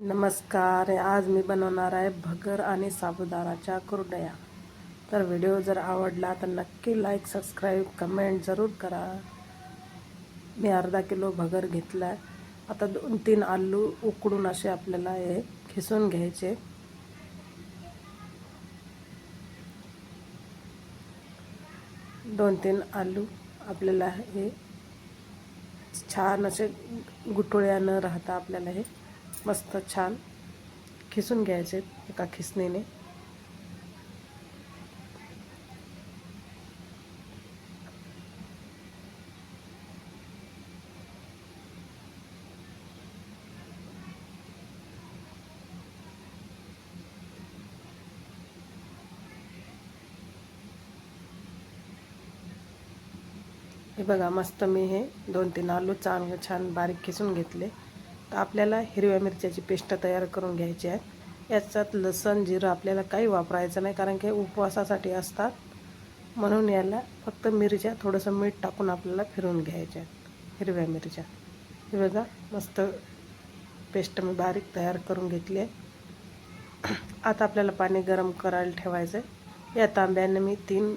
नमस्कार आज मी बनवणार आहे भगर आणि साबुदाराच्या कुरडया. तर व्हिडिओ जर आवडला तर नक्की लाईक सबस्क्राईब कमेंट जरूर करा. मी अर्धा किलो भगर घेतला आहे आता दोन तीन आलू उकडून असे आपल्याला हे खिसून घ्यायचे. दोन तीन आलू आपल्याला हे छान असे गुटोळ्या न राहता आपल्याला हे. मस्त छान खिसून घ्यायचे एका खिसणीने. हे बघा, मस्त मी हे दोन तीन आलू चांगले छान बारीक खिसून घेतले. तर आपल्याला हिरव्या मिरच्याची पेस्ट तयार करून घ्यायची आहे. याच्यात लसण जिरं आपल्याला काही वापरायचं नाही कारण की उपवासासाठी असतात. म्हणून याला फक्त मिरच्या थोडंसं मीठ टाकून आपल्याला फिरून घ्यायच्या हिरव्या मिरच्या. हे बघा मस्त पेस्ट मी बारीक तयार करून घेतली आहे. आता आपल्याला पाणी गरम करायला ठेवायचं आहे या तांब्यानं मी तीन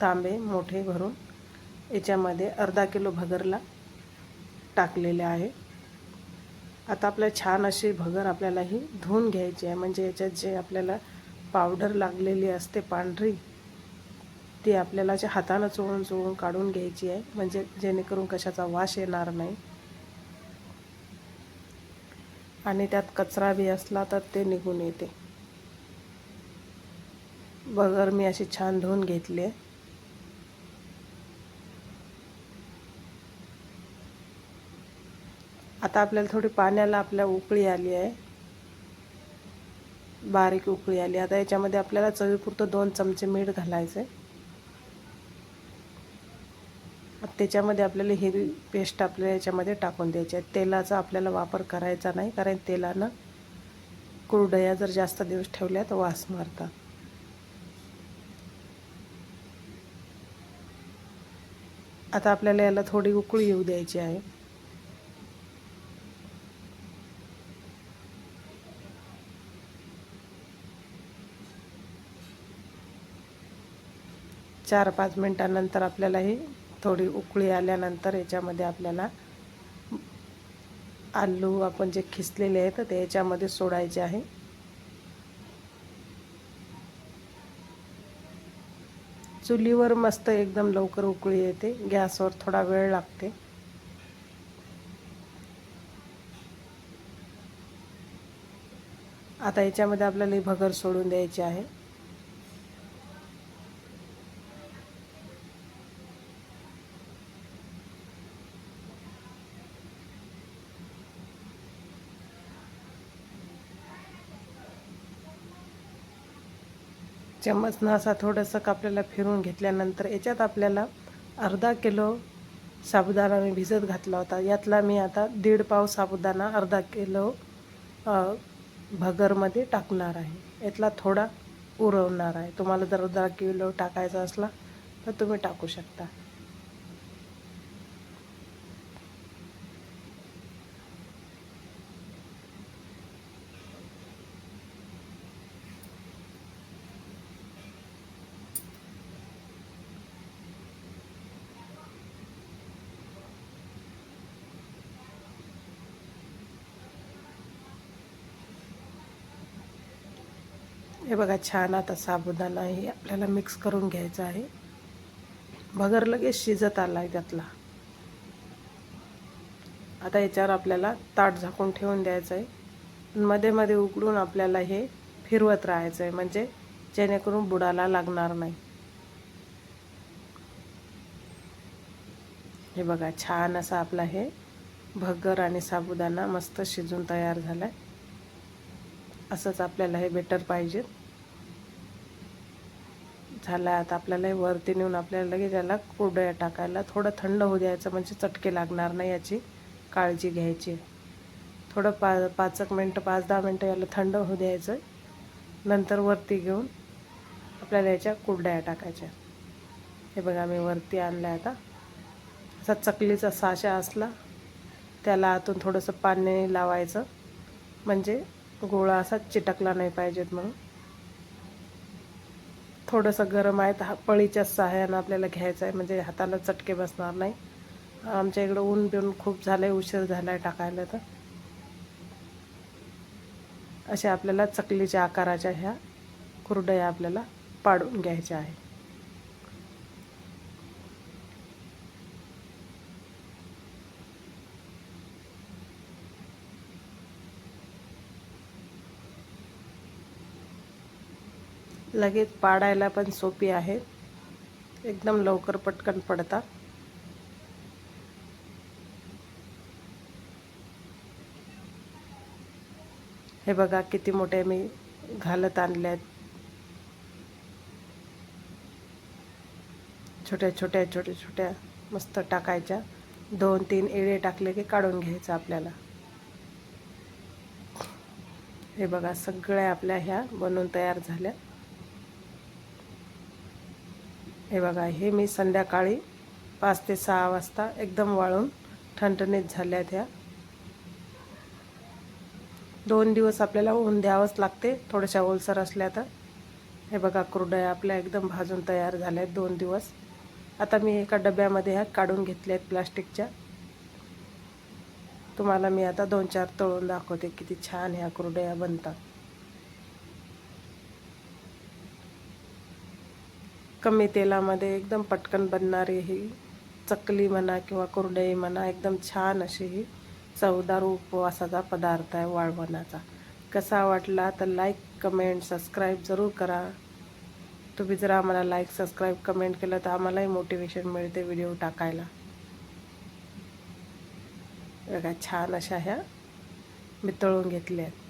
तांबे मोठे भरून याच्यामध्ये अर्धा किलो भगरला टाकलेले आहे. आता आपल्या छान अशी भगर आपल्याला ही धुवून घ्यायची आहे. म्हणजे याच्यात जे आपल्याला पावडर लागलेली असते पांढरी ती आपल्याला जे हातानं चोळून चोळून काढून घ्यायची आहे. म्हणजे जेणेकरून कशाचा वास येणार नाही. आणि त्यात कचरा बी असला तर ते निघून येते. बगर मी अशी छान धुवून घेतली आहे. आता आपल्याला थोडी पाण्याला आपल्या उकळी आली आहे. बारीक उकळी आली. आता याच्यामध्ये आपल्याला चवीपुरतं दोन चमचे मीठ घालायचं आहे त्याच्यामध्ये आपल्याला हिरवी पेस्ट आपल्याला याच्यामध्ये टाकून द्यायची आहे. तेलाचा आपल्याला वापर करायचा नाही कारण तेलानं कुरडया जर जास्त दिवस ठेवल्या तर वास मारतात. आता आपल्याला याला थोडी उकळी येऊ द्यायची आहे. चार पाच मिनटानंतर आपल्याला ही थोडी उकळी आल्यानंतर याच्यामध्ये आपल्याला आलू आपण जे खिसलेले आहेत ते याच्यामध्ये सोडायचे आहे. चुलीवर मस्त एकदम लवकर उकळी येते. गॅसवर थोडा वेळ लागते. आता याच्यामध्ये आपल्याला भगर सोडून द्यायची आहे. चम्मचनं असा थोडंसं आपल्याला फिरून घेतल्यानंतर याच्यात आपल्याला अर्धा किलो साबुदाणा मी भिजत घातला होता. यातला मी आता दीड पाव साबुदाणा अर्धा किलो भगरमध्ये टाकणार आहे. यातला थोडा उरवणार आहे. तुम्हाला जर अर्धा किलो टाकायचा असला तर तुम्ही टाकू शकता. हे बघा छान आता साबुदाणा हे आपल्याला मिक्स करून घ्यायचं आहे. भगर लगेच शिजत आला आहे त्यातला. आता याच्यावर आपल्याला ताट झाकून ठेवून द्यायचं आहे मध्ये मध्ये उकडून आपल्याला हे फिरवत राहायचं आहे म्हणजे जेणेकरून बुडाला लागणार नाही. हे बघा छान असा आपला हे भगर आणि साबुदाणा मस्त शिजून तयार झाला आहे असंच आपल्याला हे बेटर पाहिजे झालं आता आपल्याला हे वरती नेऊन आपल्याला लगेच याला कुरडया टाकायला थोडं थंड होऊ द्यायचं म्हणजे चटके लागणार नाही याची काळजी घ्यायची. थोडं पा पाच एक मिनटं पाच दहा मिनटं याला थंड होऊ द्यायचं. नंतर वरती घेऊन आपल्याला याच्या कुरड्या टाकायच्या. हे बघा मी वरती आणलं आता. असा चकलीचा साशा असला त्याला आतून थोडंसं पाणी लावायचं. म्हणजे गोळा असा चिटकला नाही पाहिजेत म्हणून. थोडंसं गरम आहे तर हा पळीच्या सहाय्यानं आपल्याला घ्यायचं आहे म्हणजे हाताला चटके बसणार नाही. आमच्या इकडं ऊन बिऊन खूप झालं आहे उशीर झाला आहे टाकायला तर. अशा आपल्याला चकलीच्या आकाराच्या ह्या कुरडया आपल्याला पाडून घ्यायच्या आहे लगेच पाडायला पण सोपी आहे. एकदम लवकर पटकन पडतात हे बघा किती मोठे मी घालत आणले आहेत छोट्या छोट्या छोट्या छोट्या मस्त टाकायच्या. दोन तीन एळे टाकले की काढून घ्यायचं आपल्याला. हे बघा सगळ्या आपल्या ह्या बनवून तयार झाल्या. हे बघा हे मी संध्याकाळी पाच ते सहा वाजता एकदम वाळून ठणठणीत झाल्या ह्या दोन दिवस आपल्याला ऊन द्यावंच लागते थोड्याशा ओलसर असल्या तर. हे बघा कुरडया आपल्या एकदम भाजून तयार झाल्या आहेत दोन दिवस. आता मी एका डब्यामध्ये ह्या काढून घेतल्या आहेत प्लास्टिकच्या. तुम्हाला मी आता दोन चार तळून दाखवते किती छान ह्या कुरडया बनतात. कमी तेलामध्ये एकदम पटकन बनणारी ही चकली म्हणा किंवा कुरडई म्हणा एकदम छान अशी ही चवदार उपवासाचा पदार्थ आहे वाळवणाचा. कसा वाटला तर लाईक कमेंट सबस्क्राईब जरूर करा. तुम्ही जर आम्हाला लाईक सबस्क्राईब कमेंट केलं तर आम्हालाही मोटिवेशन मिळते व्हिडिओ टाकायला. बघा छान अशा ह्या मी तळून घेतल्या आहेत